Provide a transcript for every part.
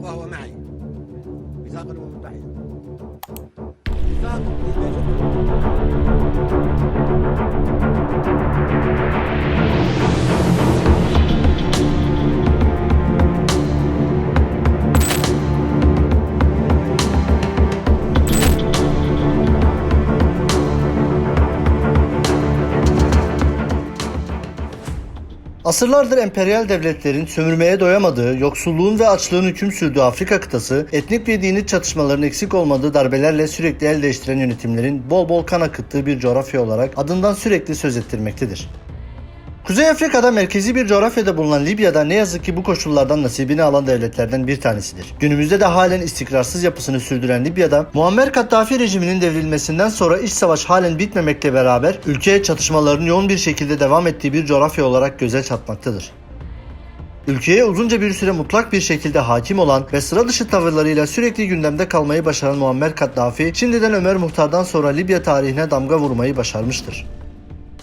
وهو معي. ميثاقا ومتحدا Asırlardır emperyal devletlerin sömürmeye doyamadığı, yoksulluğun ve açlığın hüküm sürdüğü Afrika kıtası, etnik ve dini çatışmaların eksik olmadığı darbelerle sürekli el değiştiren yönetimlerin bol bol kan akıttığı bir coğrafya olarak adından sürekli söz ettirmektedir. Kuzey Afrika'da merkezi bir coğrafyada bulunan Libya'da ne yazık ki bu koşullardan nasibini alan devletlerden bir tanesidir. Günümüzde de halen istikrarsız yapısını sürdüren Libya'da Muammer Kaddafi rejiminin devrilmesinden sonra iç savaş halen bitmemekle beraber ülkeye çatışmaların yoğun bir şekilde devam ettiği bir coğrafya olarak göze çarpmaktadır. Ülkeye uzunca bir süre mutlak bir şekilde hakim olan ve sıra dışı tavırlarıyla sürekli gündemde kalmayı başaran Muammer Kaddafi, şimdiden Ömer Muhtar'dan sonra Libya tarihine damga vurmayı başarmıştır.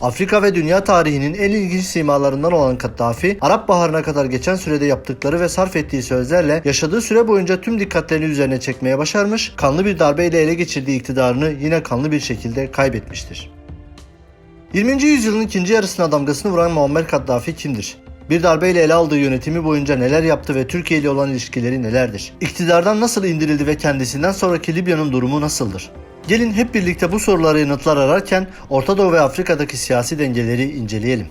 Afrika ve dünya tarihinin en ilginç simalarından olan Kaddafi, Arap Baharı'na kadar geçen sürede yaptıkları ve sarf ettiği sözlerle yaşadığı süre boyunca tüm dikkatlerini üzerine çekmeye başarmış, kanlı bir darbeyle ele geçirdiği iktidarını yine kanlı bir şekilde kaybetmiştir. 20. yüzyılın ikinci yarısına damgasını vuran Muammer Kaddafi kimdir? Bir darbeyle ele aldığı yönetimi boyunca neler yaptı ve Türkiye ile olan ilişkileri nelerdir? İktidardan nasıl indirildi ve kendisinden sonraki Libya'nın durumu nasıldır? Gelin hep birlikte bu sorulara yanıtlar ararken Orta Doğu ve Afrika'daki siyasi dengeleri inceleyelim.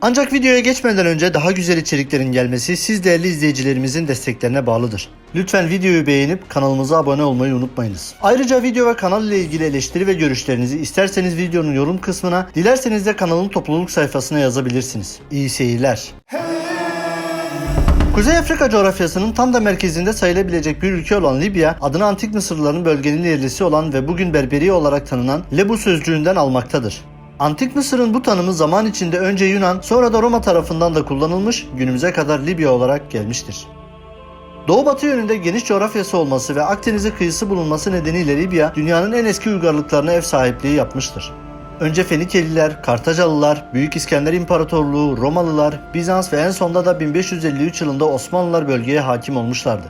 Ancak videoya geçmeden önce daha güzel içeriklerin gelmesi siz değerli izleyicilerimizin desteklerine bağlıdır. Lütfen videoyu beğenip kanalımıza abone olmayı unutmayınız. Ayrıca video ve kanal ile ilgili eleştiri ve görüşlerinizi isterseniz videonun yorum kısmına, dilerseniz de kanalın topluluk sayfasına yazabilirsiniz. İyi seyirler. Kuzey Afrika coğrafyasının tam da merkezinde sayılabilecek bir ülke olan Libya, adını Antik Mısırlıların bölgenin yerlisi olan ve bugün Berberi olarak tanınan Lebu sözcüğünden almaktadır. Antik Mısır'ın bu tanımı zaman içinde önce Yunan, sonra da Roma tarafından da kullanılmış, günümüze kadar Libya olarak gelmiştir. Doğu batı yönünde geniş coğrafyası olması ve Akdeniz'e kıyısı bulunması nedeniyle Libya, dünyanın en eski uygarlıklarına ev sahipliği yapmıştır. Önce Fenikeliler, Kartacalılar, Büyük İskender İmparatorluğu, Romalılar, Bizans ve en sonda da 1553 yılında Osmanlılar bölgeye hakim olmuşlardı.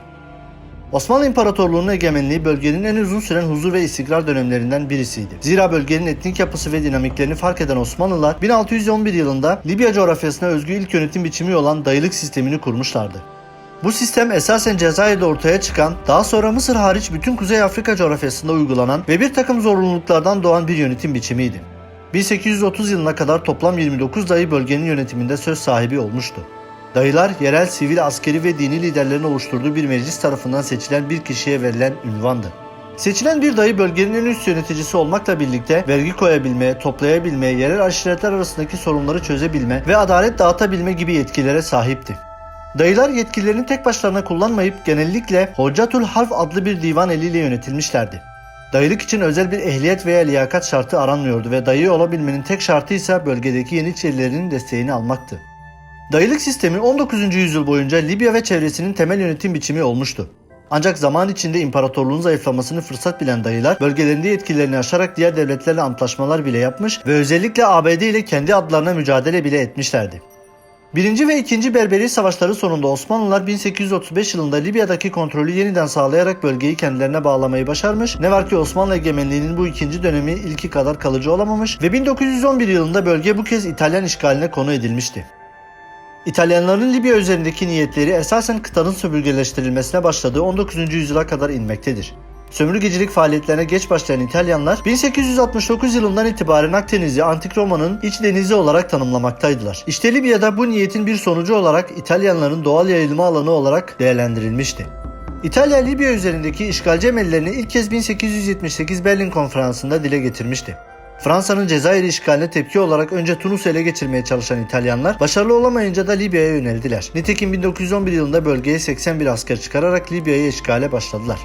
Osmanlı İmparatorluğu'nun egemenliği bölgenin en uzun süren huzur ve istikrar dönemlerinden birisiydi. Zira bölgenin etnik yapısı ve dinamiklerini fark eden Osmanlılar 1611 yılında Libya coğrafyasına özgü ilk yönetim biçimi olan dayılık sistemini kurmuşlardı. Bu sistem esasen Cezayir'de ortaya çıkan, daha sonra Mısır hariç bütün Kuzey Afrika coğrafyasında uygulanan ve bir takım zorunluluklardan doğan bir yönetim biçimiydi. 1830 yılına kadar toplam 29 dayı bölgenin yönetiminde söz sahibi olmuştu. Dayılar, yerel sivil, askeri ve dini liderlerin oluşturduğu bir meclis tarafından seçilen bir kişiye verilen ünvandı. Seçilen bir dayı bölgenin en üst yöneticisi olmakla birlikte vergi koyabilme, toplayabilme, yerel aşiretler arasındaki sorunları çözebilme ve adalet dağıtabilme gibi yetkilere sahipti. Dayılar yetkilerini tek başlarına kullanmayıp genellikle Hocatul Harf adlı bir divan eliyle yönetilmişlerdi. Dayılık için özel bir ehliyet veya liyakat şartı aranmıyordu ve dayı olabilmenin tek şartı ise bölgedeki Yeniçerilerin desteğini almaktı. Dayılık sistemi 19. yüzyıl boyunca Libya ve çevresinin temel yönetim biçimi olmuştu. Ancak zaman içinde imparatorluğun zayıflamasını fırsat bilen dayılar bölgelerinde yetkilerini aşarak diğer devletlerle antlaşmalar bile yapmış ve özellikle ABD ile kendi adlarına mücadele bile etmişlerdi. Birinci ve ikinci Berberi Savaşları sonunda Osmanlılar 1835 yılında Libya'daki kontrolü yeniden sağlayarak bölgeyi kendilerine bağlamayı başarmış. Ne var ki Osmanlı egemenliğinin bu ikinci dönemi ilki kadar kalıcı olamamış ve 1911 yılında bölge bu kez İtalyan işgaline konu edilmişti. İtalyanların Libya üzerindeki niyetleri esasen kıtanın sömürgeleştirilmesine başladığı 19. yüzyıla kadar inmektedir. Sömürgecilik faaliyetlerine geç başlayan İtalyanlar 1869 yılından itibaren Akdeniz'i Antik Roma'nın iç denizi olarak tanımlamaktaydılar. İşte Libya'da bu niyetin bir sonucu olarak İtalyanların doğal yayılma alanı olarak değerlendirilmişti. İtalya Libya üzerindeki işgalci emellerini ilk kez 1878 Berlin Konferansı'nda dile getirmişti. Fransa'nın Cezayir işgaline tepki olarak önce Tunus'u ele geçirmeye çalışan İtalyanlar başarılı olamayınca da Libya'ya yöneldiler. Nitekim 1911 yılında bölgeye 81 asker çıkararak Libya'yı işgale başladılar.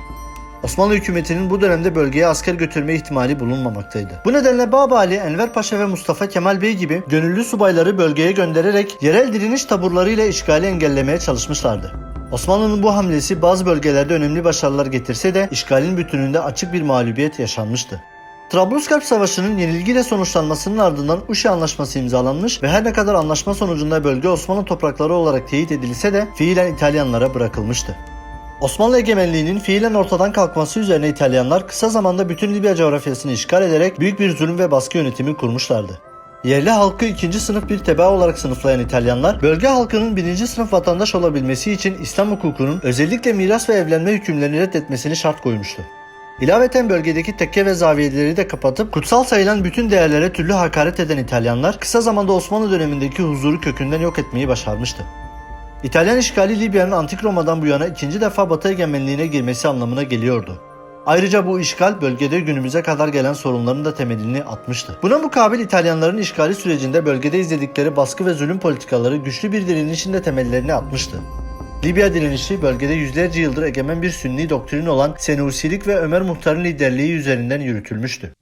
Osmanlı hükümetinin bu dönemde bölgeye asker götürme ihtimali bulunmamaktaydı. Bu nedenle Babali, Enver Paşa ve Mustafa Kemal Bey gibi gönüllü subayları bölgeye göndererek yerel direniş taburlarıyla işgali engellemeye çalışmışlardı. Osmanlı'nın bu hamlesi bazı bölgelerde önemli başarılar getirse de işgalin bütününde açık bir mağlubiyet yaşanmıştı. Trablusgarp Savaşı'nın yenilgiyle sonuçlanmasının ardından Uşi Anlaşması imzalanmış ve her ne kadar anlaşma sonucunda bölge Osmanlı toprakları olarak teyit edilse de fiilen İtalyanlara bırakılmıştı. Osmanlı egemenliğinin fiilen ortadan kalkması üzerine İtalyanlar kısa zamanda bütün Libya coğrafyasını işgal ederek büyük bir zulüm ve baskı yönetimi kurmuşlardı. Yerli halkı ikinci sınıf bir tebaa olarak sınıflayan İtalyanlar, bölge halkının birinci sınıf vatandaş olabilmesi için İslam hukukunun özellikle miras ve evlenme hükümlerini reddetmesini şart koymuştu. İlaveten bölgedeki tekke ve zaviyeleri de kapatıp kutsal sayılan bütün değerlere türlü hakaret eden İtalyanlar kısa zamanda Osmanlı dönemindeki huzuru kökünden yok etmeyi başarmıştı. İtalyan işgali Libya'nın Antik Roma'dan bu yana ikinci defa Batı egemenliğine girmesi anlamına geliyordu. Ayrıca bu işgal bölgede günümüze kadar gelen sorunların da temelini atmıştı. Buna mukabil İtalyanların işgali sürecinde bölgede izledikleri baskı ve zulüm politikaları güçlü bir direnişin de temellerini atmıştı. Libya direnişi bölgede yüzlerce yıldır egemen bir sünni doktrin olan Senusilik ve Ömer Muhtar'ın liderliği üzerinden yürütülmüştü.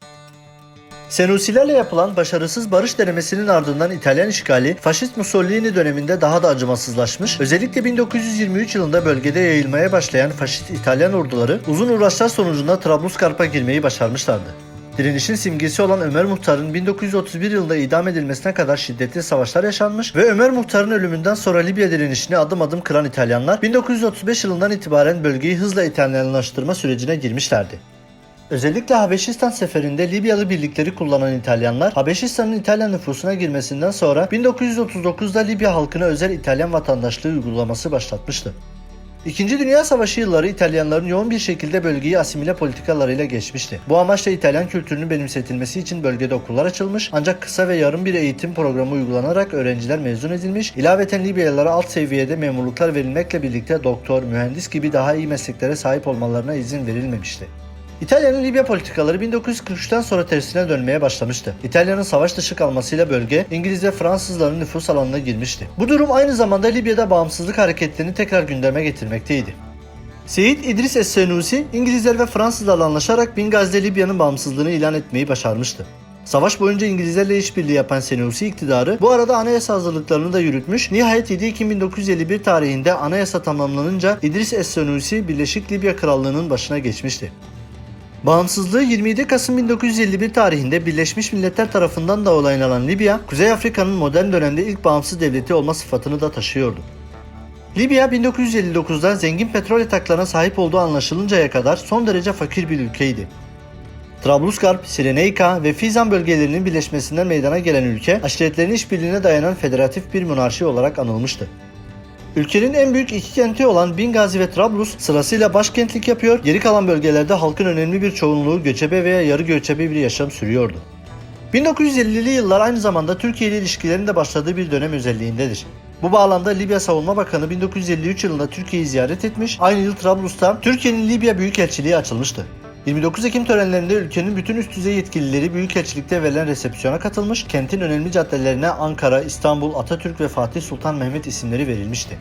Senusilerle yapılan başarısız barış denemesinin ardından İtalyan işgali faşist Mussolini döneminde daha da acımasızlaşmış. Özellikle 1923 yılında bölgede yayılmaya başlayan faşist İtalyan orduları uzun uğraşlar sonucunda Trablusgarp'a girmeyi başarmışlardı. Direnişin simgesi olan Ömer Muhtar'ın 1931 yılında idam edilmesine kadar şiddetli savaşlar yaşanmış ve Ömer Muhtar'ın ölümünden sonra Libya direnişini adım adım kıran İtalyanlar 1935 yılından itibaren bölgeyi hızla İtalyanlaştırma sürecine girmişlerdi. Özellikle Habeşistan seferinde Libyalı birlikleri kullanan İtalyanlar, Habeşistan'ın İtalyan nüfusuna girmesinden sonra 1939'da Libya halkına özel İtalyan vatandaşlığı uygulaması başlatmıştı. İkinci Dünya Savaşı yılları İtalyanların yoğun bir şekilde bölgeyi asimile politikalarıyla geçmişti. Bu amaçla İtalyan kültürünün benimsetilmesi için bölgede okullar açılmış ancak kısa ve yarım bir eğitim programı uygulanarak öğrenciler mezun edilmiş. İlaveten Libyalılara alt seviyede memurluklar verilmekle birlikte doktor, mühendis gibi daha iyi mesleklere sahip olmalarına izin verilmemişti. İtalya'nın Libya politikaları 1943'ten sonra tersine dönmeye başlamıştı. İtalya'nın savaş dışı kalmasıyla bölge İngiliz ve Fransızların nüfus alanına girmişti. Bu durum aynı zamanda Libya'da bağımsızlık hareketlerini tekrar gündeme getirmekteydi. Seyit İdris Es-Senusi, İngilizler ve Fransızlarla anlaşarak Bingazi'de Libya'nın bağımsızlığını ilan etmeyi başarmıştı. Savaş boyunca İngilizlerle işbirliği yapan Senusi iktidarı bu arada anayasa hazırlıklarını da yürütmüş. Nihayet 7 Ekim 1951 tarihinde anayasa tamamlanınca İdris Es-Senusi Birleşik Libya Krallığı'nın başına geçmişti. Bağımsızlığı 27 Kasım 1951 tarihinde Birleşmiş Milletler tarafından da onaylanan Libya, Kuzey Afrika'nın modern dönemde ilk bağımsız devleti olma sıfatını da taşıyordu. Libya 1959'da zengin petrol yataklarına sahip olduğu anlaşılıncaya kadar son derece fakir bir ülkeydi. Trablusgarp, Sirenaica ve Fizan bölgelerinin birleşmesinden meydana gelen ülke, aşiretlerin işbirliğine dayanan federatif bir monarşi olarak anılmıştı. Ülkenin en büyük iki kenti olan Bingazi ve Trablus sırasıyla başkentlik yapıyor, geri kalan bölgelerde halkın önemli bir çoğunluğu göçebe veya yarı göçebe bir yaşam sürüyordu. 1950'li yıllar aynı zamanda Türkiye ile ilişkilerin de başladığı bir dönem özelliğindedir. Bu bağlamda Libya Savunma Bakanı 1953 yılında Türkiye'yi ziyaret etmiş, aynı yıl Trablus'ta Türkiye'nin Libya Büyükelçiliği açılmıştı. 29 Ekim törenlerinde ülkenin bütün üst düzey yetkilileri Büyükelçilikte verilen resepsiyona katılmış, kentin önemli caddelerine Ankara, İstanbul, Atatürk ve Fatih Sultan Mehmet isimleri verilmişti.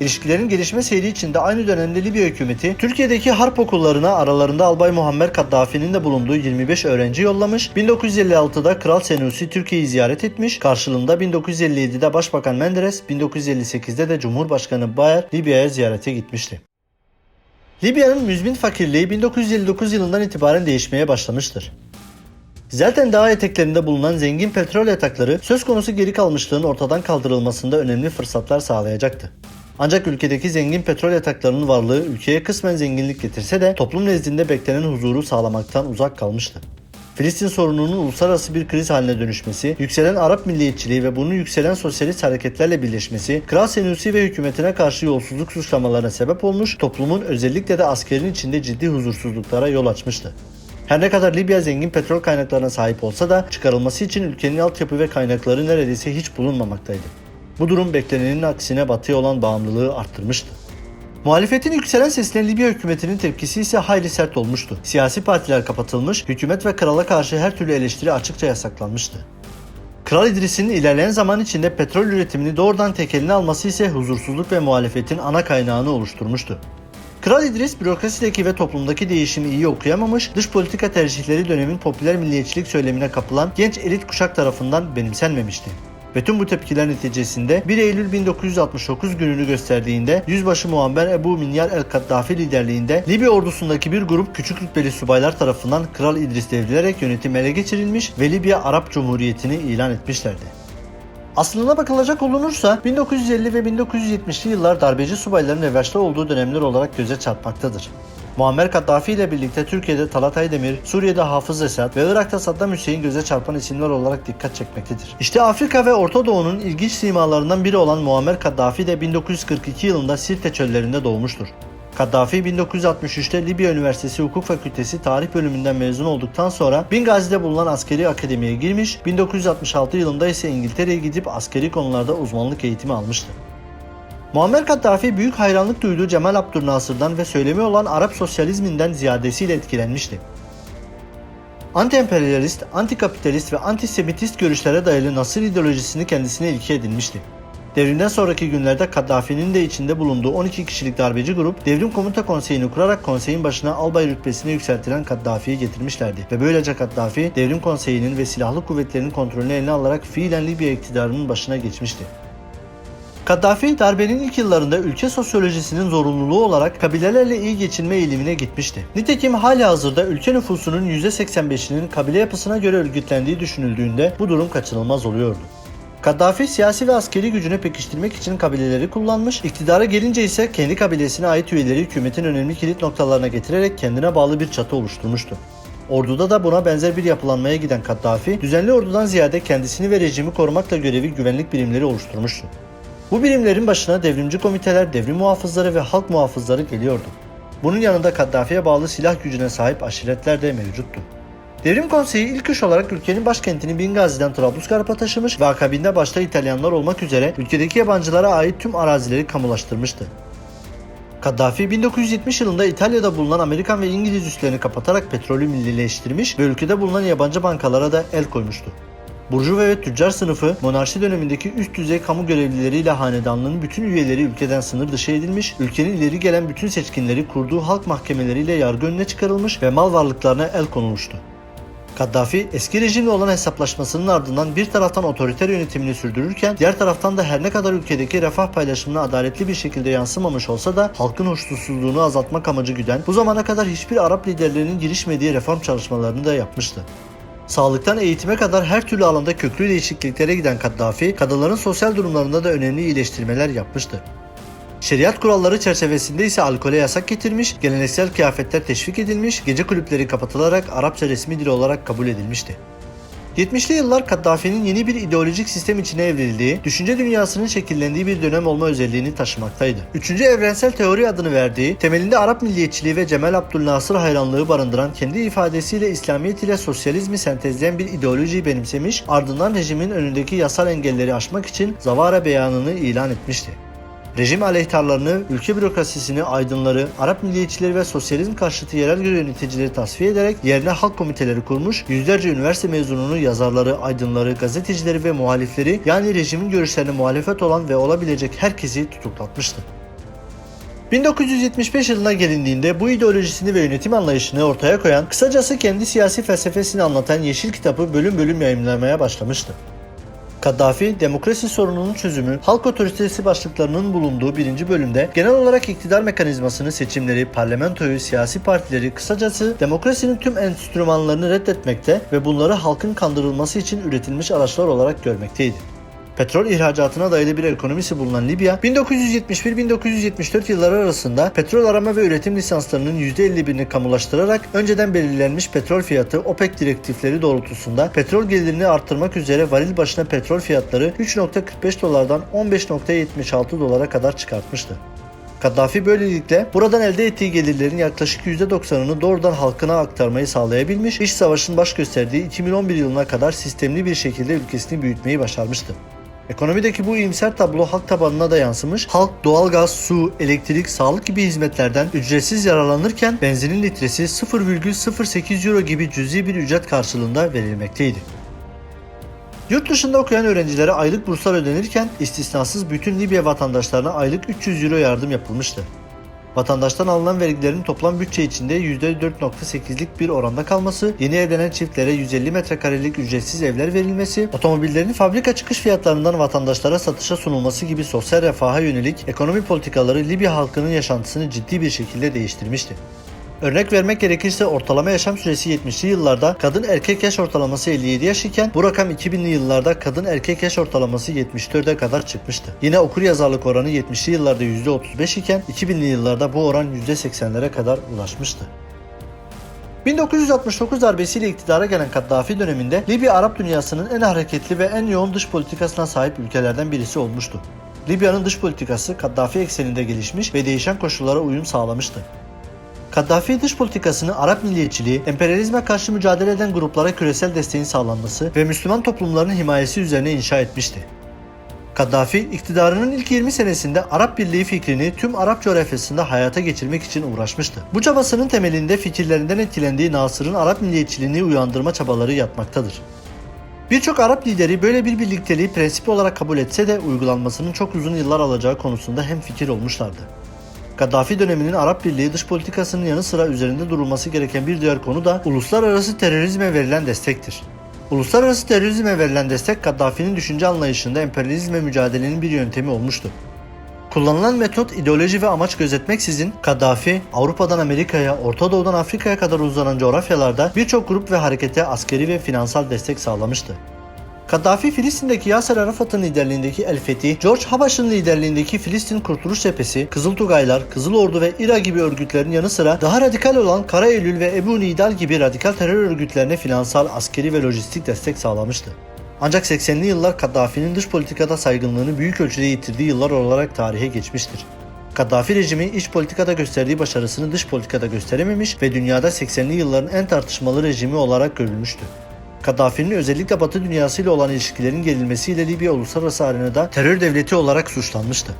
İlişkilerin gelişme seyri içinde aynı dönemde Libya hükümeti Türkiye'deki harp okullarına aralarında Albay Muammer Kaddafi'nin de bulunduğu 25 öğrenci yollamış. 1956'da Kral Senusi Türkiye'yi ziyaret etmiş. Karşılığında 1957'de Başbakan Menderes, 1958'de de Cumhurbaşkanı Bayer Libya'ya ziyarete gitmişti. Libya'nın müzmin fakirliği 1959 yılından itibaren değişmeye başlamıştır. Zaten dağ eteklerinde bulunan zengin petrol yatakları söz konusu geri kalmışlığın ortadan kaldırılmasında önemli fırsatlar sağlayacaktı. Ancak ülkedeki zengin petrol yataklarının varlığı ülkeye kısmen zenginlik getirse de toplum nezdinde beklenen huzuru sağlamaktan uzak kalmıştı. Filistin sorununun uluslararası bir kriz haline dönüşmesi, yükselen Arap milliyetçiliği ve bunun yükselen sosyalist hareketlerle birleşmesi, Kral Senusi ve hükümetine karşı yolsuzluk suçlamalarına sebep olmuş, toplumun özellikle de askerin içinde ciddi huzursuzluklara yol açmıştı. Her ne kadar Libya zengin petrol kaynaklarına sahip olsa da çıkarılması için ülkenin altyapı ve kaynakları neredeyse hiç bulunmamaktaydı. Bu durum beklenenin aksine batıya olan bağımlılığı arttırmıştı. Muhalefetin yükselen sesine Libya hükümetinin tepkisi ise hayli sert olmuştu. Siyasi partiler kapatılmış, hükümet ve krala karşı her türlü eleştiri açıkça yasaklanmıştı. Kral İdris'in ilerleyen zaman içinde petrol üretimini doğrudan tek eline alması ise huzursuzluk ve muhalefetin ana kaynağını oluşturmuştu. Kral İdris bürokrasideki ve toplumdaki değişimi iyi okuyamamış, dış politika tercihleri dönemin popüler milliyetçilik söylemine kapılan genç elit kuşak tarafından benimsenmemişti. Bütün bu tepkiler neticesinde 1 Eylül 1969 gününü gösterdiğinde Yüzbaşı Muammer Ebu Minyar el-Kaddafi liderliğinde Libya ordusundaki bir grup küçük rütbeli subaylar tarafından Kral İdris devrilerek yönetim ele geçirilmiş ve Libya Arap Cumhuriyeti'ni ilan etmişlerdi. Aslına bakılacak olunursa 1950 ve 1970'li yıllar darbeci subayların revaçta olduğu dönemler olarak göze çarpmaktadır. Muammer Kaddafi ile birlikte Türkiye'de Talat Aydemir, Suriye'de Hafız Esad ve Irak'ta Saddam Hüseyin göze çarpan isimler olarak dikkat çekmektedir. İşte Afrika ve Orta Doğu'nun ilginç simalarından biri olan Muammer Kaddafi de 1942 yılında Sirte çöllerinde doğmuştur. Kaddafi 1963'te Libya Üniversitesi Hukuk Fakültesi Tarih bölümünden mezun olduktan sonra Bingazi'de bulunan askeri akademiye girmiş, 1966 yılında ise İngiltere'ye gidip askeri konularda uzmanlık eğitimi almıştı. Muammer Kaddafi büyük hayranlık duyduğu Cemal Abdülnasır'dan ve söylemi olan Arap sosyalizminden ziyadesiyle etkilenmişti. Anti-emperyalist, anti-kapitalist ve antisemitist görüşlere dayalı Nasır ideolojisini kendisine ilke edinmişti. Devrimden sonraki günlerde Kaddafi'nin de içinde bulunduğu 12 kişilik darbeci grup Devrim Komuta Konseyi'ni kurarak konseyin başına albay rütbesine yükseltilen Kaddafi'yi getirmişlerdi. Ve böylece Kaddafi Devrim Konseyi'nin ve silahlı kuvvetlerin kontrolünü eline alarak fiilen Libya iktidarının başına geçmişti. Kaddafi darbenin ilk yıllarında ülke sosyolojisinin zorunluluğu olarak kabilelerle iyi geçinme eğilimine gitmişti. Nitekim hali hazırda ülke nüfusunun %85'inin kabile yapısına göre örgütlendiği düşünüldüğünde bu durum kaçınılmaz oluyordu. Kaddafi siyasi ve askeri gücünü pekiştirmek için kabileleri kullanmış, iktidara gelince ise kendi kabilesine ait üyeleri hükümetin önemli kilit noktalarına getirerek kendine bağlı bir çatı oluşturmuştu. Orduda da buna benzer bir yapılanmaya giden Kaddafi, düzenli ordudan ziyade kendisini ve rejimi korumakla görevi güvenlik birimleri oluşturmuştu. Bu birimlerin başına devrimci komiteler, devrim muhafızları ve halk muhafızları geliyordu. Bunun yanında Kaddafi'ye bağlı silah gücüne sahip aşiretler de mevcuttu. Devrim Konseyi ilk iş olarak ülkenin başkentini Bingazi'den Trablusgarp'a taşımış ve akabinde başta İtalyanlar olmak üzere ülkedeki yabancılara ait tüm arazileri kamulaştırmıştı. Kaddafi 1970 yılında İtalya'da bulunan Amerikan ve İngiliz üslerini kapatarak petrolü millileştirmiş ve ülkede bulunan yabancı bankalara da el koymuştu. Burjuva ve tüccar sınıfı monarşi dönemindeki üst düzey kamu görevlileriyle hanedanlığın bütün üyeleri ülkeden sınır dışı edilmiş, ülkenin ileri gelen bütün seçkinleri kurduğu halk mahkemeleriyle yargı önüne çıkarılmış ve mal varlıklarına el konulmuştu. Kaddafi eski rejimle olan hesaplaşmasının ardından bir taraftan otoriter yönetimini sürdürürken diğer taraftan da her ne kadar ülkedeki refah paylaşımına adaletli bir şekilde yansımamış olsa da halkın hoşnutsuzluğunu azaltmak amacı güden bu zamana kadar hiçbir Arap liderlerinin girişmediği reform çalışmalarını da yapmıştı. Sağlıktan eğitime kadar her türlü alanda köklü değişikliklere giden Kaddafi, kadınların sosyal durumlarında da önemli iyileştirmeler yapmıştı. Şeriat kuralları çerçevesinde ise alkole yasak getirmiş, geleneksel kıyafetler teşvik edilmiş, gece kulüpleri kapatılarak Arapça resmi dil olarak kabul edilmişti. 70'li yıllar Kaddafi'nin yeni bir ideolojik sistem içine evrildiği, düşünce dünyasının şekillendiği bir dönem olma özelliğini taşımaktaydı. Üçüncü evrensel teori adını verdiği, temelinde Arap milliyetçiliği ve Cemal Abdülnasır hayranlığı barındıran kendi ifadesiyle İslamiyet ile sosyalizmi sentezleyen bir ideolojiyi benimsemiş, ardından rejimin önündeki yasal engelleri aşmak için Zavara beyanını ilan etmişti. Rejim aleyhtarlarını, ülke bürokrasisini, aydınları, Arap milliyetçileri ve sosyalizm karşıtı yerel yöneticileri tasfiye ederek yerine halk komiteleri kurmuş, yüzlerce üniversite mezununu, yazarları, aydınları, gazetecileri ve muhalifleri yani rejimin görüşlerine muhalefet olan ve olabilecek herkesi tutuklatmıştı. 1975 yılına gelindiğinde bu ideolojisini ve yönetim anlayışını ortaya koyan, kısacası kendi siyasi felsefesini anlatan Yeşil Kitabı bölüm bölüm yayınlamaya başlamıştı. Kaddafi, demokrasi sorununun çözümü, halk otoritesi başlıklarının bulunduğu birinci bölümde genel olarak iktidar mekanizmasını, seçimleri, parlamentoyu, siyasi partileri, kısacası demokrasinin tüm enstrümanlarını reddetmekte ve bunları halkın kandırılması için üretilmiş araçlar olarak görmekteydi. Petrol ihracatına dayalı bir ekonomisi bulunan Libya, 1971-1974 yılları arasında petrol arama ve üretim lisanslarının %51'ini kamulaştırarak önceden belirlenmiş petrol fiyatı OPEC direktifleri doğrultusunda petrol gelirini arttırmak üzere varil başına petrol fiyatları 3.45 dolardan 15.76 dolara kadar çıkartmıştı. Kaddafi böylelikle buradan elde ettiği gelirlerin yaklaşık %90'ını doğrudan halkına aktarmayı sağlayabilmiş, iş savaşın baş gösterdiği 2011 yılına kadar sistemli bir şekilde ülkesini büyütmeyi başarmıştı. Ekonomideki bu iyimser tablo halk tabanına da yansımış. Halk doğalgaz, su, elektrik, sağlık gibi hizmetlerden ücretsiz yararlanırken benzinin litresi 0,08 euro gibi cüzi bir ücret karşılığında verilmekteydi. Yurt dışında okuyan öğrencilere aylık burslar ödenirken istisnasız bütün Libya vatandaşlarına aylık 300 euro yardım yapılmıştı. Vatandaştan alınan vergilerin toplam bütçe içinde %4.8'lik bir oranda kalması, yeni evlenen çiftlere 150 metrekarelik ücretsiz evler verilmesi, otomobillerin fabrika çıkış fiyatlarından vatandaşlara satışa sunulması gibi sosyal refaha yönelik ekonomi politikaları Libya halkının yaşantısını ciddi bir şekilde değiştirmişti. Örnek vermek gerekirse ortalama yaşam süresi 70'li yıllarda kadın erkek yaş ortalaması 57 yaş iken bu rakam 2000'li yıllarda kadın erkek yaş ortalaması 74'e kadar çıkmıştı. Yine okur yazarlık oranı 70'li yıllarda %35 iken 2000'li yıllarda bu oran %80'lere kadar ulaşmıştı. 1969 darbesiyle iktidara gelen Kaddafi döneminde Libya Arap dünyasının en hareketli ve en yoğun dış politikasına sahip ülkelerden birisi olmuştu. Libya'nın dış politikası Kaddafi ekseninde gelişmiş ve değişen koşullara uyum sağlamıştı. Kaddafi dış politikasını Arap milliyetçiliği, emperyalizme karşı mücadele eden gruplara küresel desteğin sağlanması ve Müslüman toplumların himayesi üzerine inşa etmişti. Kaddafi, iktidarının ilk 20 senesinde Arap Birliği fikrini tüm Arap coğrafyasında hayata geçirmek için uğraşmıştı. Bu çabasının temelinde fikirlerinden etkilendiği Nasır'ın Arap milliyetçiliğini uyandırma çabaları yatmaktadır. Birçok Arap lideri böyle bir birlikteliği prensip olarak kabul etse de uygulanmasının çok uzun yıllar alacağı konusunda hemfikir olmuşlardı. Kaddafi döneminin Arap Birliği dış politikasının yanı sıra üzerinde durulması gereken bir diğer konu da uluslararası terörizme verilen destektir. Uluslararası terörizme verilen destek Kaddafi'nin düşünce anlayışında emperyalizme mücadelenin bir yöntemi olmuştu. Kullanılan metot, ideoloji ve amaç gözetmeksizin Kaddafi, Avrupa'dan Amerika'ya, Orta Doğu'dan Afrika'ya kadar uzanan coğrafyalarda birçok grup ve harekete askeri ve finansal destek sağlamıştı. Kaddafi Filistin'deki Yasser Arafat'ın liderliğindeki El Fethi, George Habaş'ın liderliğindeki Filistin Kurtuluş Cephesi, Kızıl Tugaylar, Kızıl Ordu ve İRA gibi örgütlerin yanı sıra daha radikal olan Kara Eylül ve Ebu Nidal gibi radikal terör örgütlerine finansal, askeri ve lojistik destek sağlamıştı. Ancak 80'li yıllar Kaddafi'nin dış politikada saygınlığını büyük ölçüde yitirdiği yıllar olarak tarihe geçmiştir. Kaddafi rejimi iç politikada gösterdiği başarısını dış politikada gösterememiş ve dünyada 80'li yılların en tartışmalı rejimi olarak görülmüştü. Kaddafi'nin özellikle Batı dünyasıyla olan ilişkilerin gerilmesiyle Libya uluslararası arenada terör devleti olarak suçlanmıştı.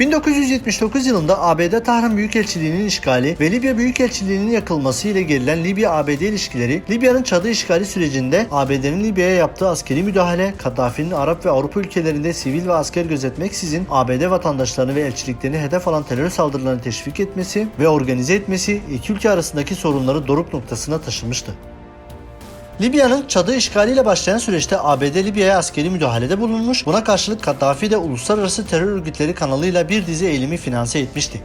1979 yılında ABD Tahran Büyükelçiliği'nin işgali ve Libya Büyükelçiliği'nin yakılması ile gerilen Libya-ABD ilişkileri, Libya'nın çadı işgali sürecinde ABD'nin Libya'ya yaptığı askeri müdahale, Kaddafi'nin Arap ve Avrupa ülkelerinde sivil ve asker gözetmeksizin ABD vatandaşlarını ve elçiliklerini hedef alan terör saldırılarını teşvik etmesi ve organize etmesi iki ülke arasındaki sorunları doruk noktasına taşımıştı. Libya'nın çadı işgaliyle başlayan süreçte ABD Libya'ya askeri müdahalede bulunmuş, buna karşılık Kaddafi de uluslararası terör örgütleri kanalıyla bir dizi eylemi finanse etmişti.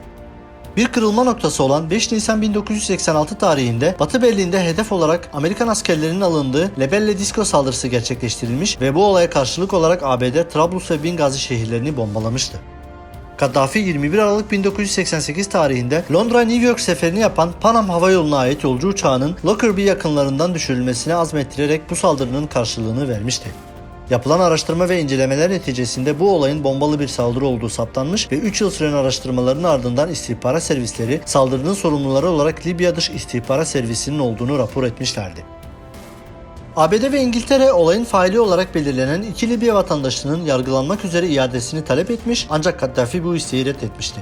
Bir kırılma noktası olan 5 Nisan 1986 tarihinde Batı Berlin'de hedef olarak Amerikan askerlerinin alındığı Lebelle Disco saldırısı gerçekleştirilmiş ve bu olaya karşılık olarak ABD Trablus ve Bingazi şehirlerini bombalamıştı. Kaddafi 21 Aralık 1988 tarihinde Londra-New York seferini yapan Panam Hava Yolu'na ait yolcu uçağının Lockerbie yakınlarından düşürülmesine azmettirerek bu saldırının karşılığını vermişti. Yapılan araştırma ve incelemeler neticesinde bu olayın bombalı bir saldırı olduğu saptanmış ve 3 yıl süren araştırmaların ardından istihbarat servisleri saldırının sorumluları olarak Libya Dış İstihbarat Servisi'nin olduğunu rapor etmişlerdi. ABD ve İngiltere olayın faili olarak belirlenen iki Libya vatandaşının yargılanmak üzere iadesini talep etmiş ancak Kaddafi bu isteği reddetmişti.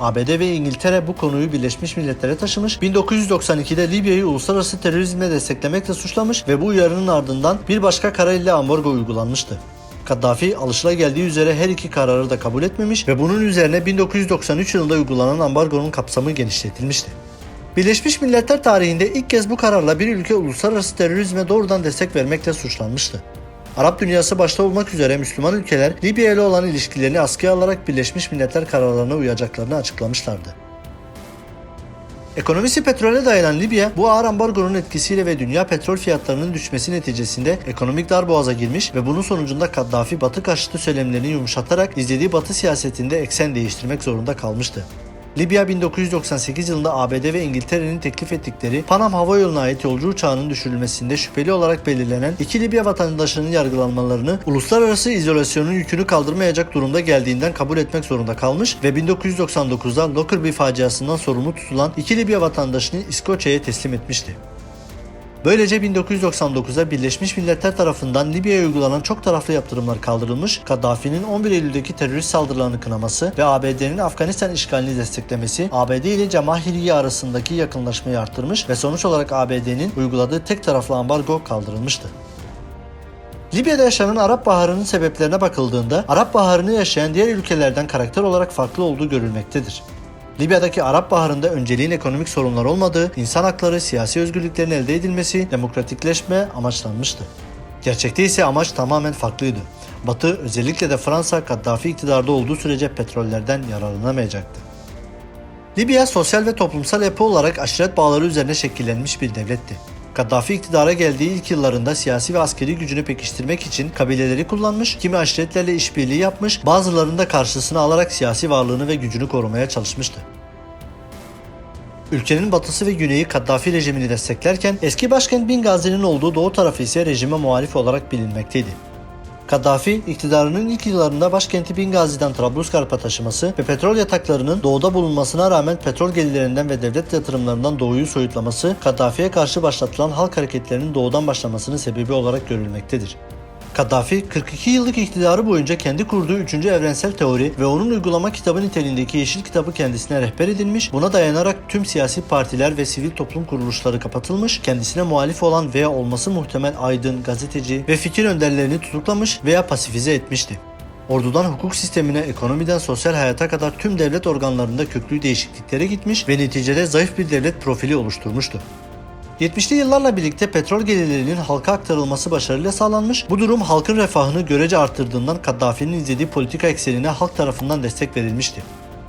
ABD ve İngiltere bu konuyu Birleşmiş Milletler'e taşımış, 1992'de Libya'yı uluslararası terörizme desteklemekle suçlamış ve bu uyarının ardından bir başka karar ile ambargo uygulanmıştı. Kaddafi alışılageldiği üzere her iki kararı da kabul etmemiş ve bunun üzerine 1993 yılında uygulanan ambargonun kapsamı genişletilmişti. Birleşmiş Milletler tarihinde ilk kez bu kararla bir ülke uluslararası terörizme doğrudan destek vermekle suçlanmıştı. Arap dünyası başta olmak üzere Müslüman ülkeler Libya ile olan ilişkilerini askıya alarak Birleşmiş Milletler kararlarına uyacaklarını açıklamışlardı. Ekonomisi petrole dayanan Libya bu ağır ambargonun etkisiyle ve dünya petrol fiyatlarının düşmesi neticesinde ekonomik darboğaza girmiş ve bunun sonucunda Kaddafi batı karşıtı söylemlerini yumuşatarak izlediği batı siyasetinde eksen değiştirmek zorunda kalmıştı. Libya 1998 yılında ABD ve İngiltere'nin teklif ettikleri Panam Hava Yolu'na ait yolcu uçağının düşürülmesinde şüpheli olarak belirlenen iki Libya vatandaşının yargılanmalarını uluslararası izolasyonun yükünü kaldırmayacak durumda geldiğinden kabul etmek zorunda kalmış ve 1999'da Lockerbie faciasından sorumlu tutulan iki Libya vatandaşını İskoçya'ya teslim etmişti. Böylece 1999'da Birleşmiş Milletler tarafından Libya'ya uygulanan çok taraflı yaptırımlar kaldırılmış, Kaddafi'nin 11 Eylül'deki terörist saldırılarını kınaması ve ABD'nin Afganistan işgalini desteklemesi, ABD ile Cemahiriye arasındaki yakınlaşmayı arttırmış ve sonuç olarak ABD'nin uyguladığı tek taraflı ambargo kaldırılmıştı. Libya'da yaşanan Arap Baharı'nın sebeplerine bakıldığında Arap Baharı'nı yaşayan diğer ülkelerden karakter olarak farklı olduğu görülmektedir. Libya'daki Arap Baharı'nda önceliğin ekonomik sorunlar olmadığı, insan hakları, siyasi özgürlüklerin elde edilmesi, demokratikleşme amaçlanmıştı. Gerçekte ise amaç tamamen farklıydı. Batı özellikle de Fransa Kaddafi iktidarda olduğu sürece petrollerden yararlanamayacaktı. Libya sosyal ve toplumsal yapı olarak aşiret bağları üzerine şekillenmiş bir devletti. Kaddafi iktidara geldiği ilk yıllarında siyasi ve askeri gücünü pekiştirmek için kabileleri kullanmış, kimi aşiretlerle işbirliği yapmış, bazılarını da karşısına alarak siyasi varlığını ve gücünü korumaya çalışmıştı. Ülkenin batısı ve güneyi Kaddafi rejimini desteklerken eski başkent Bingazi'nin olduğu doğu tarafı ise rejime muhalif olarak bilinmekteydi. Kaddafi, iktidarının ilk yıllarında başkenti Bingazi'den Trablusgarp'a taşıması ve petrol yataklarının doğuda bulunmasına rağmen petrol gelirlerinden ve devlet yatırımlarından doğuyu soyutlaması, Kaddafi'ye karşı başlatılan halk hareketlerinin doğudan başlamasının sebebi olarak görülmektedir. Kaddafi, 42 yıllık iktidarı boyunca kendi kurduğu 3. evrensel teori ve onun uygulama kitabı niteliğindeki Yeşil Kitabı kendisine rehber edilmiş, buna dayanarak tüm siyasi partiler ve sivil toplum kuruluşları kapatılmış, kendisine muhalif olan veya olması muhtemel aydın, gazeteci ve fikir önderlerini tutuklamış veya pasifize etmişti. Ordudan hukuk sistemine, ekonomiden sosyal hayata kadar tüm devlet organlarında köklü değişikliklere gitmiş ve neticede zayıf bir devlet profili oluşturmuştu. 70'li yıllarla birlikte petrol gelirlerinin halka aktarılması başarıyla sağlanmış. Bu durum halkın refahını görece arttırdığından Kaddafi'nin izlediği politika eksenine halk tarafından destek verilmişti.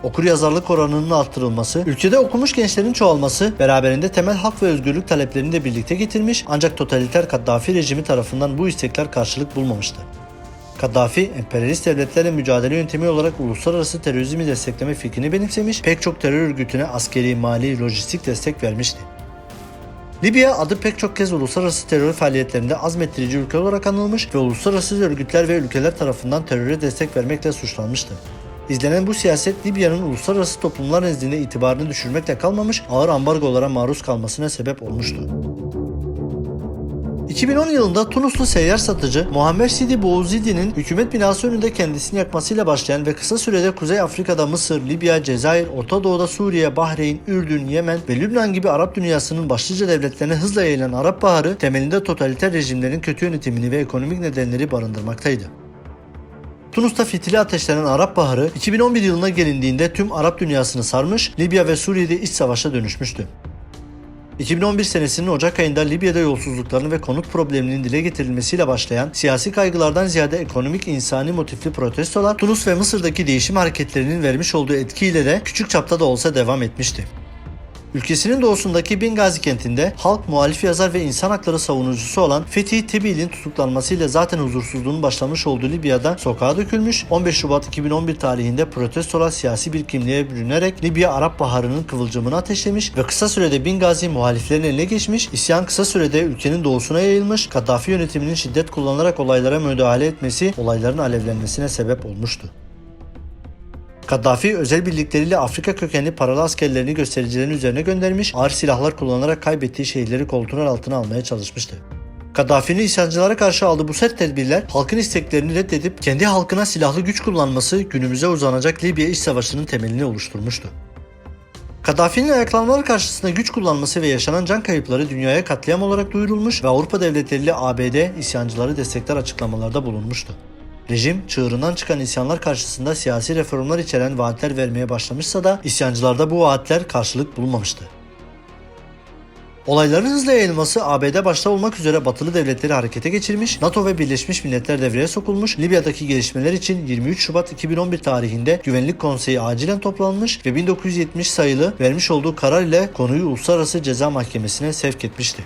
Okur yazarlık oranının arttırılması, ülkede okumuş gençlerin çoğalması beraberinde temel hak ve özgürlük taleplerini de birlikte getirmiş ancak totaliter Kaddafi rejimi tarafından bu istekler karşılık bulmamıştı. Kaddafi, emperyalist devletlerle mücadele yöntemi olarak uluslararası terörizmi destekleme fikrini benimsemiş, pek çok terör örgütüne askeri, mali, lojistik destek vermişti. Libya adı pek çok kez uluslararası terör faaliyetlerinde azmettirici ülke olarak anılmış ve uluslararası örgütler ve ülkeler tarafından teröre destek vermekle suçlanmıştı. İzlenen bu siyaset Libya'nın uluslararası toplumlar nezdinde itibarını düşürmekle kalmamış, ağır ambargolara maruz kalmasına sebep olmuştu. 2010 yılında Tunuslu seyyar satıcı Muhammed Sidi Bouzidi'nin hükümet binası önünde kendisini yakmasıyla başlayan ve kısa sürede Kuzey Afrika'da Mısır, Libya, Cezayir, Orta Doğu'da Suriye, Bahreyn, Ürdün, Yemen ve Lübnan gibi Arap dünyasının başlıca devletlerine hızla yayılan Arap Baharı temelinde totaliter rejimlerin kötü yönetimini ve ekonomik nedenleri barındırmaktaydı. Tunus'ta fitili ateşlenen Arap Baharı 2011 yılına gelindiğinde tüm Arap dünyasını sarmış, Libya ve Suriye'de iç savaşa dönüşmüştü. 2011 senesinin Ocak ayında Libya'da yolsuzlukların ve konut probleminin dile getirilmesiyle başlayan siyasi kaygılardan ziyade ekonomik insani motifli protestolar Tunus ve Mısır'daki değişim hareketlerinin vermiş olduğu etkiyle de küçük çapta da olsa devam etmişti. Ülkesinin doğusundaki Bingazi kentinde halk muhalif yazar ve insan hakları savunucusu olan Fethi Tebil'in tutuklanmasıyla zaten huzursuzluğun başlamış olduğu Libya'da sokağa dökülmüş, 15 Şubat 2011 tarihinde protestolar siyasi bir kimliğe bürünerek Libya Arap Baharı'nın kıvılcımını ateşlemiş ve kısa sürede Bingazi muhaliflerin eline geçmiş, isyan kısa sürede ülkenin doğusuna yayılmış, Kaddafi yönetiminin şiddet kullanarak olaylara müdahale etmesi olayların alevlenmesine sebep olmuştu. Kaddafi özel birlikleriyle Afrika kökenli paralı askerlerini göstericilerin üzerine göndermiş, ağır silahlar kullanarak kaybettiği şehirleri kontrol altına almaya çalışmıştı. Kaddafi'nin isyancılara karşı aldığı bu sert tedbirler halkın isteklerini reddedip kendi halkına silahlı güç kullanması günümüze uzanacak Libya iç savaşının temelini oluşturmuştu. Kaddafi'nin ayaklanmalar karşısında güç kullanması ve yaşanan can kayıpları dünyaya katliam olarak duyurulmuş ve Avrupa devletleriyle ABD isyancıları destekler açıklamalarda bulunmuştu. Rejim çığırından çıkan isyanlar karşısında siyasi reformlar içeren vaatler vermeye başlamışsa da isyancılarda bu vaatler karşılık bulmamıştı. Olayların hızla yayılması ABD başta olmak üzere batılı devletleri harekete geçirmiş, NATO ve Birleşmiş Milletler devreye sokulmuş, Libya'daki gelişmeler için 23 Şubat 2011 tarihinde Güvenlik Konseyi acilen toplanmış ve 1970 sayılı vermiş olduğu karar ile konuyu Uluslararası Ceza Mahkemesi'ne sevk etmişti.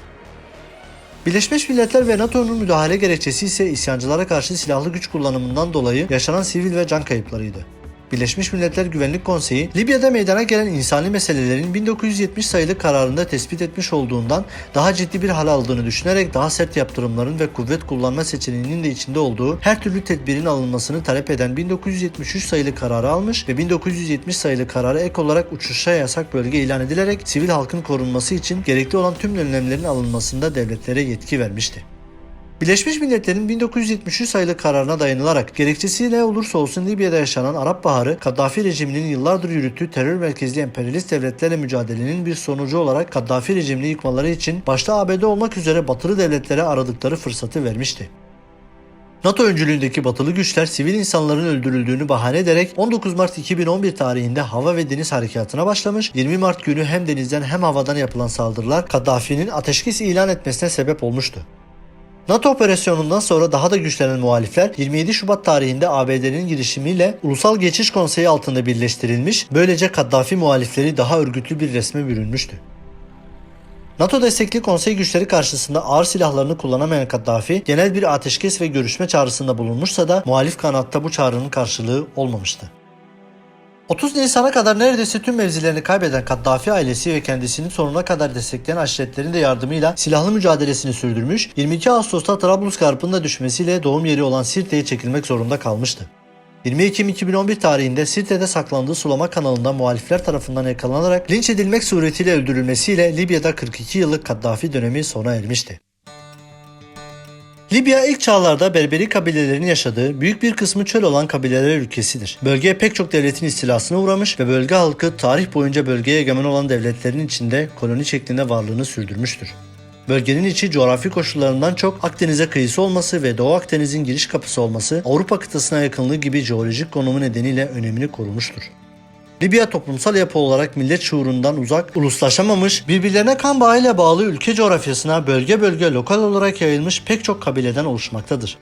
Birleşmiş Milletler ve NATO'nun müdahale gerekçesi ise isyancılara karşı silahlı güç kullanımından dolayı yaşanan sivil ve can kayıplarıydı. Birleşmiş Milletler Güvenlik Konseyi, Libya'da meydana gelen insani meselelerin 1970 sayılı kararında tespit etmiş olduğundan daha ciddi bir hal aldığını düşünerek daha sert yaptırımların ve kuvvet kullanma seçeneğinin de içinde olduğu her türlü tedbirin alınmasını talep eden 1973 sayılı kararı almış ve 1970 sayılı karara ek olarak uçuşa yasak bölge ilan edilerek sivil halkın korunması için gerekli olan tüm önlemlerin alınmasında devletlere yetki vermişti. Birleşmiş Milletler'in 1973 sayılı kararına dayanılarak gerekçesi ne olursa olsun Libya'da yaşanan Arap Baharı, Kaddafi rejiminin yıllardır yürüttüğü terör merkezli emperyalist devletlerle mücadelenin bir sonucu olarak Kaddafi rejimini yıkmaları için başta ABD olmak üzere batılı devletlere aradıkları fırsatı vermişti. NATO öncülüğündeki batılı güçler sivil insanların öldürüldüğünü bahane ederek 19 Mart 2011 tarihinde hava ve deniz harekatına başlamış. 20 Mart günü hem denizden hem havadan yapılan saldırılar Kaddafi'nin ateşkes ilan etmesine sebep olmuştu. NATO operasyonundan sonra daha da güçlenen muhalifler 27 Şubat tarihinde ABD'nin girişimiyle Ulusal Geçiş Konseyi altında birleştirilmiş, böylece Kaddafi muhalifleri daha örgütlü bir resme bürünmüştü. NATO destekli konsey güçleri karşısında ağır silahlarını kullanamayan Kaddafi genel bir ateşkes ve görüşme çağrısında bulunmuşsa da muhalif kanatta bu çağrının karşılığı olmamıştı. 30 Nisan'a kadar neredeyse tüm mevzilerini kaybeden Kaddafi ailesi ve kendisini sonuna kadar destekleyen aşiretlerin de yardımıyla silahlı mücadelesini sürdürmüş, 22 Ağustos'ta Trablusgarp'ın da düşmesiyle doğum yeri olan Sirte'ye çekilmek zorunda kalmıştı. 20 Ekim 2011 tarihinde Sirte'de saklandığı sulama kanalında muhalifler tarafından yakalanarak linç edilmek suretiyle öldürülmesiyle Libya'da 42 yıllık Kaddafi dönemi sona ermişti. Libya ilk çağlarda Berberi kabilelerinin yaşadığı büyük bir kısmı çöl olan kabileler ülkesidir. Bölge pek çok devletin istilasına uğramış ve bölge halkı tarih boyunca bölgeye egemen olan devletlerin içinde koloni şeklinde varlığını sürdürmüştür. Bölgenin içi coğrafi koşullarından çok Akdeniz'e kıyısı olması ve Doğu Akdeniz'in giriş kapısı olması Avrupa kıtasına yakınlığı gibi jeolojik konumu nedeniyle önemini korumuştur. Libya toplumsal yapı olarak millet şuurundan uzak, uluslaşamamış, birbirlerine kan bağıyla bağlı ülke coğrafyasına bölge bölge lokal olarak yayılmış pek çok kabileden oluşmaktadır.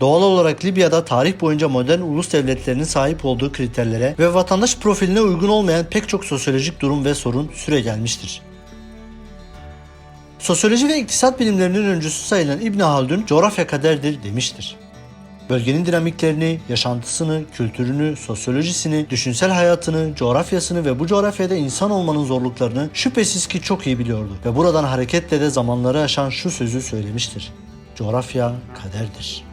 Doğal olarak Libya'da tarih boyunca modern ulus devletlerinin sahip olduğu kriterlere ve vatandaş profiline uygun olmayan pek çok sosyolojik durum ve sorun süre gelmiştir. Sosyoloji ve iktisat bilimlerinin öncüsü sayılan İbn Haldun coğrafya kaderdir demiştir. Bölgenin dinamiklerini, yaşantısını, kültürünü, sosyolojisini, düşünsel hayatını, coğrafyasını ve bu coğrafyada insan olmanın zorluklarını şüphesiz ki çok iyi biliyordu ve buradan hareketle de zamanları aşan şu sözü söylemiştir. Coğrafya kaderdir.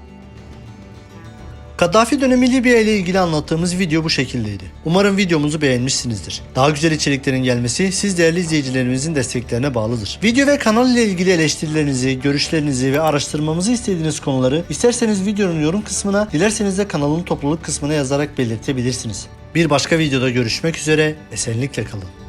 Kaddafi dönemi Libya ile ilgili anlattığımız video bu şekildeydi. Umarım videomuzu beğenmişsinizdir. Daha güzel içeriklerin gelmesi siz değerli izleyicilerimizin desteklerine bağlıdır. Video ve kanal ile ilgili eleştirilerinizi, görüşlerinizi ve araştırmamızı istediğiniz konuları isterseniz videonun yorum kısmına, dilerseniz de kanalın topluluk kısmına yazarak belirtebilirsiniz. Bir başka videoda görüşmek üzere, esenlikle kalın.